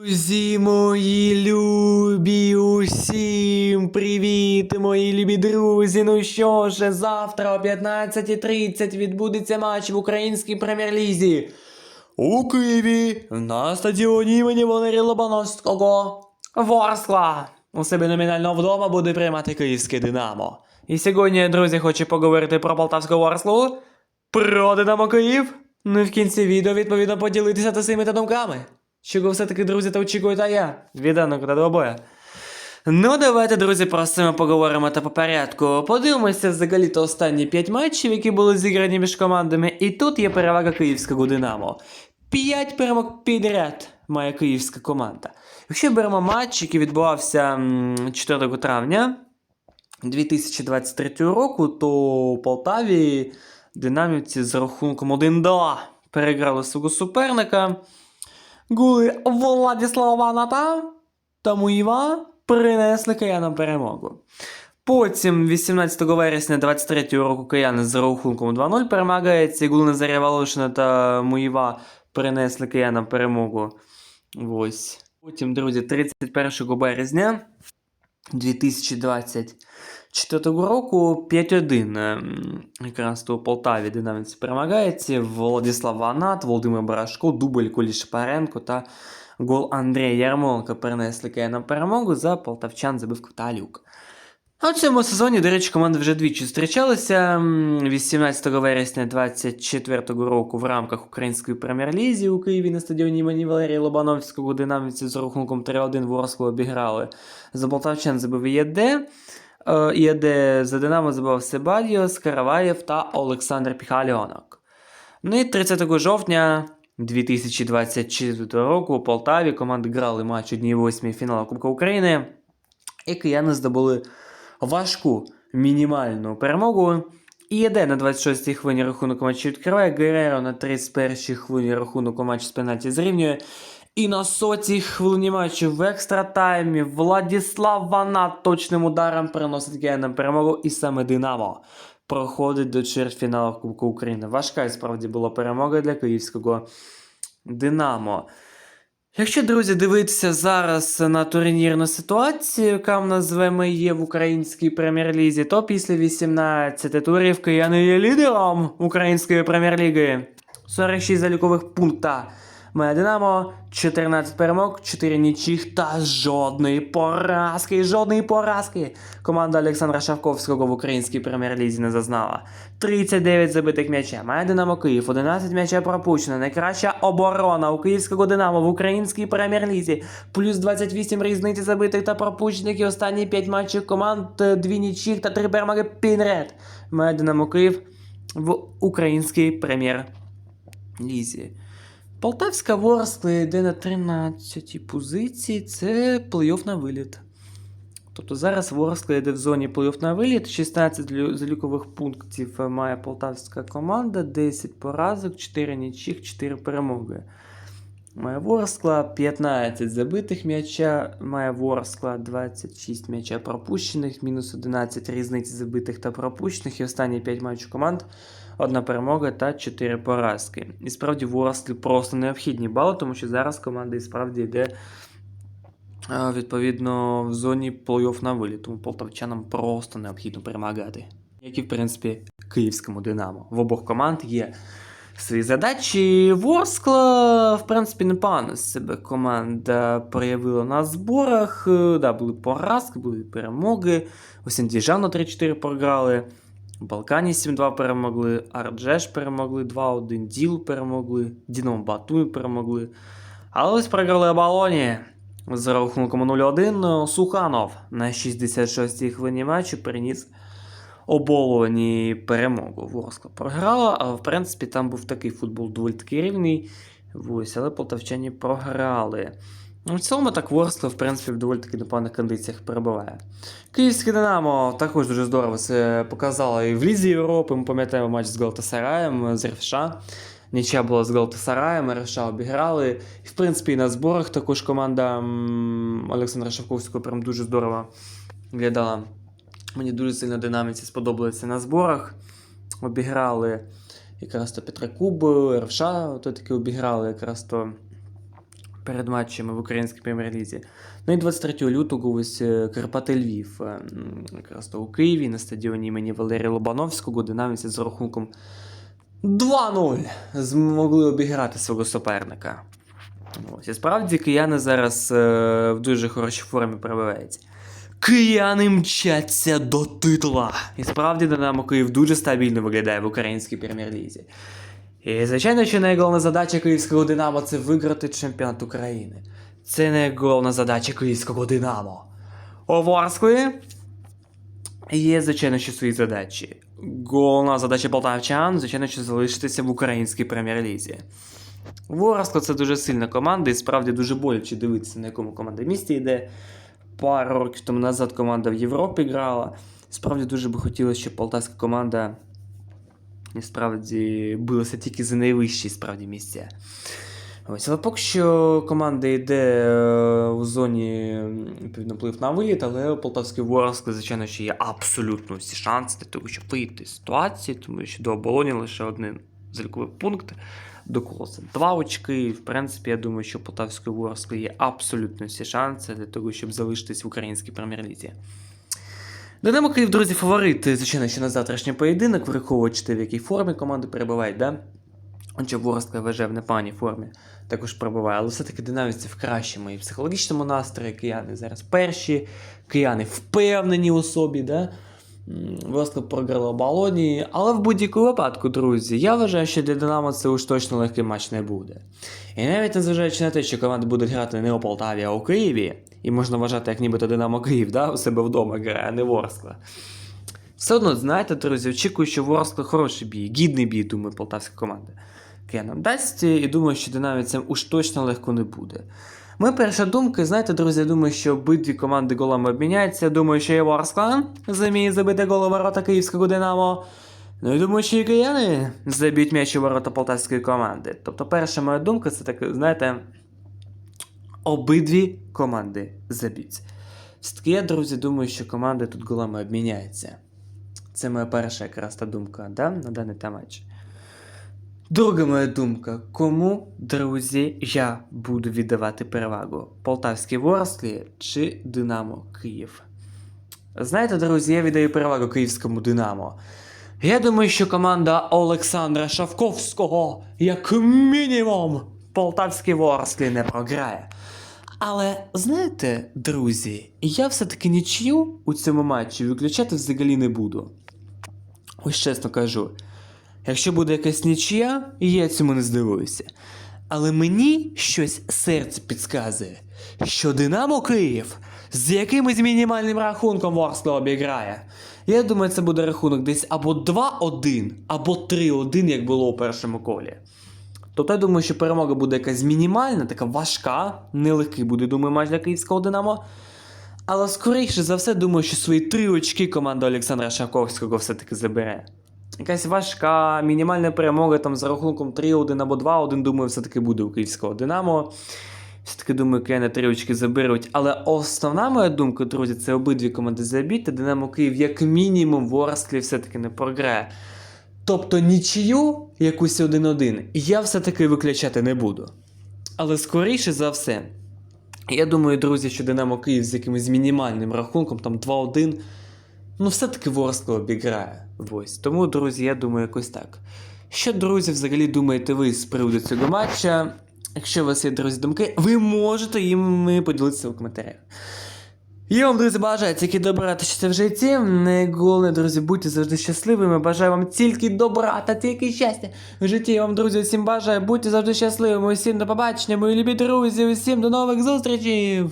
Друзі мої любі, усім привіт, мої любі друзі. Ну що ж, завтра о 15.30 відбудеться матч в українській прем'єр-лізі. У Києві на стадіоні імені Валерія Лобановського. Ворскла у себе номінально вдома буде приймати київське Динамо. І сьогодні, друзі, хочу поговорити про Полтавську Ворсклу, про Динамо Київ. Ну і в кінці відео відповідно поділитися та своїми та думками. Чого все-таки, друзі, та очікуєте я? Відданок та двобоя. Ну, давайте, друзі, про це ми поговоримо та по порядку. Подивимося взагалі то останні 5 матчів, які були зіграні між командами, і тут є перевага київського Динамо. 5 перемог підряд має київська команда. Якщо беремо матч, який відбувався 4 травня 2023 року, то у Полтаві динамівці з рахунком 1-2 переграли свого суперника. Гули Владислава Ваната та Муїва принесли киянам перемогу. Потім, 18 вересня 23 року, кияни з рахунком 2-0 перемагається. Гули Назаря Волошина та Муїва принесли киянам перемогу. Ось. Потім, друзі, 31 березня 2024 року 5-1. ем, Якраз то у Полтаві динаміці перемагається. Владислав Ванат, Володимир Барашко, дубль Колі Шапаренко та гол Андрія Ярмоленка перенесли киянам перемогу. За полтавчан забив Ковталюк. А в цьому сезоні, до речі, команди вже двічі зустрічалися 18 вересня 2024 року в рамках Української прем'єр-лізі у Києві на стадіоні імені Валерія Лобановського динаміці з рахунком 3-1 Ворскло обіграли. За полтавчан забив ЄД. Е, ЄД за Динамо забив Себадіос, Караваєв та Олександр Піхальонок. Ну і 30 жовтня 2024 року у Полтаві команди грали матч 1-8 фіналу Кубка України. І кияни здобули важку мінімальну перемогу. ІЕД на 26-й хвилині рахунок матчу відкриває, Гереро на 31-й хвилині рахунок у матчі з пенальті зрівнює. І на сотій хвилині матчу в екстра таймі Владіслав Ванат точним ударом переносить киянам перемогу, і саме Динамо проходить до чвертьфіналу Кубку України. Важка і справді була перемога для київського Динамо. Якщо, друзі, дивитися зараз на турнірну ситуацію, яка в нас з вами є в українській прем'єр-лізі, то після 18 турів кияни є лідером української прем'єр-ліги. 46 залікових пункта. Має Динамо, 14 перемог, 4 нічих та жодної поразки. Жодної поразки. Команда Олександра Шавковського в українській прем'єр-лізі не зазнала. 39 забитих м'яча. Має Динамо Київ, 11 м'яча пропущено. Найкраща оборона у київського Динамо в українській прем'єр-лізі. Плюс 28 різниці забитих та пропущених і останні 5 матчів команд, 2 нічих та 3 перемоги підряд. Має Динамо Київ в українській прем'єр-лізі. Полтавська Ворскла йде на 13 позиції. Це плей-офф на виліт. Тобто зараз Ворскла йде в зоні плей-офф на виліт. 16 лю- залікових пунктів має полтавська команда, 10 поразок, 4 нічих, 4 перемоги. Має Ворскла 15 забитих м'яча, має Ворскла 26 м'яча пропущених, мінус 11 різниці забитих та пропущених. І останні 5 матчів команд одна перемога та 4 поразки. І справді Ворсклі просто необхідні бали, тому що зараз команда і справді йде е, відповідно в зоні плей-офф на виліт. Тому полтавчанам просто необхідно перемагати. Як і в принципі київському Динамо. В обох команд є свої задачі. Ворскла, в принципі, непогано себе команда проявила на зборах. Е, Да, були поразки, були перемоги. Ось Індіжан на 3-4 програли. Балкані 7-2 перемогли, Арджеш перемогли 2-1, Діл перемогли, Діном Батумі перемогли. Але ось програли Абалоні з рахунком 0-1. Суханов на 66-й хвилині матчу приніс оболоні перемогу. Ворскла програла, але в принципі там був такий футбол доволі таки рівний. Ось, але полтавчані програли. Ну, В цілому так Ворскла, в принципі, в доволі таки непоганих кондиціях перебуває. Київське Динамо також дуже здорово це показало і в Лізі Європи. Ми пам'ятаємо матч з Галтасараєм з РФШ. Нічия була з Галтасараєм, РФШ обіграли. І в принципі і на зборах також команда Олександра Шавковського прям дуже здорово виглядала. Мені дуже сильно динаміці сподобалося на зборах. Обіграли якраз то Петра Куб, РФШ, то таки обіграли якраз то перед матчами в українській прем'єр-лізі. Ну і 23 лютого ось е, Карпати Львів. е, Якраз то у Києві на стадіоні імені Валерія Лобановського динамівці з рахунком 2-0 змогли обіграти свого суперника. Ось, і справді кияни зараз е, в дуже хорошій формі перебуваються. Кияни мчаться до титла. І справді Динамо Київ дуже стабільно виглядає в українській прем'єр-лізі. І, звичайно, що найголовна задача київського Динамо це виграти чемпіонат України. Це найголовна задача київського Динамо. У Ворсклі є, звичайно, що свої задачі. Головна задача полтавчан, звичайно, що залишитися в українській прем'єр-лізі. Ворскло це дуже сильна команда, і справді дуже боляче дивитися, на якому команда місті йде. Пару років тому назад команда в Європі грала. Справді дуже би хотілося, щоб полтавська команда справді билася тільки за найвищі справді місця. Ось, але поки що команда йде е, у зоні м, вплив на виліт, але у Полтавський Ворск, звичайно, ще є абсолютно всі шанси для того, щоб вийти з ситуації, тому що до оболоні лише один заліковий пункт, до колоса два очки. В принципі, я думаю, що у Полтавської Ворскли є абсолютно всі шанси для того, щоб залишитись в українській прем'єр-лізі. Динамо Київ, друзі, фаворит, звичайно, що на завтрашній поєдинок, враховуючи в якій формі команди перебувають, да? Хоча Ворскла ВЖ в непоганій формі також перебуває, але все-таки динаміці в кращому і психологічному настрої. Кияни зараз перші, кияни впевнені у собі, да? Ворскла програла балоні, але в будь-якому випадку, друзі, я вважаю, що для Динамо це уж точно легкий матч не буде. І навіть незважаючи на те, що команди будуть грати не у Полтаві, а у Києві, і можна вважати, як нібито Динамо Київ, да, у себе вдома грає, а не Ворскла. Все одно, знаєте, друзі, очікую, що Ворскла хороший бій, гідний бій, думаю, полтавська команда. Киян дасть, і думаю, що динаміцям уж точно легко не буде. Моя перша думка, знаєте, друзі, я думаю, що обидві команди голами обміняються. Думаю, що і Ворскла зуміє забити гол у ворота київського Динамо. Ну і думаю, що і кияни заб'ють м'яч у ворота полтавської команди. Тобто, перша моя думка це так, знаєте, обидві команди заб'ють. Все-таки я, друзі, думаю, що команди тут голами обміняються. Це моя перша якраз та думка да, на даний та матч. Друга моя думка, кому, друзі, я буду віддавати перевагу? Полтавській Ворсклі чи Динамо Київ? Знаєте, друзі, я віддаю перевагу київському Динамо. Я думаю, що команда Олександра Шавковського, як мінімум, Полтавській Ворсклі не програє. Але знаєте, друзі, я все-таки нічию у цьому матчі виключати взагалі не буду. Ось чесно кажу. Якщо буде якась нічия, я цьому не здивуюся. Але мені щось серце підказує, що Динамо Київ з якимось мінімальним рахунком Ворскла обіграє. Я думаю, це буде рахунок десь або 2-1, або 3-1, як було у першому колі. Тобто я думаю, що перемога буде якась мінімальна, така важка, нелегкий буде, думаю, матч для київського Динамо. Але скоріше за все, думаю, що свої три очки команда Олександра Шаковського все-таки забере. Якась важка, мінімальна перемога там за рахунком 3-1 або 2-1, думаю, все-таки буде у київського Динамо. Все-таки думаю, кияни три очки заберуть. Але основна моя думка, друзі, це обидві команди заб'ють, та Динамо Київ, як мінімум, в Ворсклі все-таки не програє. Тобто нічию, якусь 1-1, я все-таки виключати не буду. Але скоріше за все, я думаю, друзі, що Динамо Київ з якимось мінімальним рахунком, там 2-1, ну все-таки Ворскла обіграє. Ось. Тому, друзі, я думаю, якось так. Що, друзі, взагалі думаєте ви з приводу цього матча? Якщо у вас є друзі думки, ви можете їм поділитися в коментарях. Я вам, друзі, бажаю тільки добра та щастя в житті. Найголовніше, друзі, будьте завжди щасливими. Бажаю вам тільки добра та тільки щастя в житті. Я вам, друзі, всім бажаю. Будьте завжди щасливими. Усім до побачення, мої любі друзі. Усім до нових зустрічей!